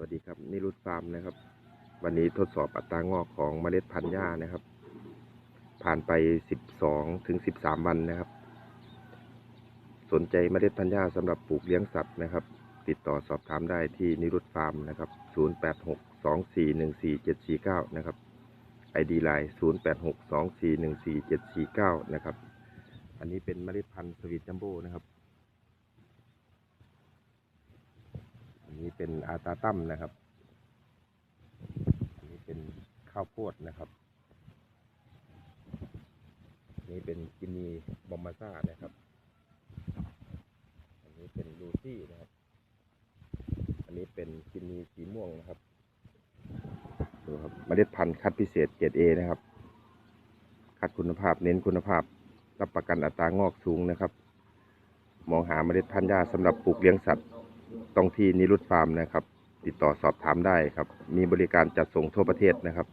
วัสดีครับนิรุตฟาร์มนะครับ วันนี้ทดสอบอัตรางอกของเมล็ดพันธุ์หญ้านะครับ ผ่านไป 12ถึง13 วันนะครับ สนใจเมล็ดพันธุ์หญ้าสำหรับปลูกเลี้ยงสัตว์นะครับ ติดต่อสอบถามได้ที่นิรุตฟาร์มนะครับ0862414749นะครับ ID ไลน์0862414749นะครับ อันนี้เป็นเมล็ดพันธุ์สวีทจัมโบ้นะครับ อันนี้ เป็นอาตาตั้มนะครับ อันนี้เป็นข้าวโพดนะครับนนี้เป็นกินีบอมมาซ่านะครับ อันนี้เป็นลูซี่นะครับ อันนี้เป็นกินีสีม่วงนะครับ ดูครับเมล็ดพันธุ์คัดพิเศษเกรดเอนะครับ คัดคุณภาพเน้นคุณภาพ รับประกันอัตรางอกสูงนะครับ มองหาเมล็ดพันธุ์หญ้าสำหรับปลูกเลี้ยงสัตว์ ต้องที่นิรุตฟาร์มนะครับ ติดต่อสอบถามได้ครับ มีบริการจัดส่งทั่วประเทศนะครับ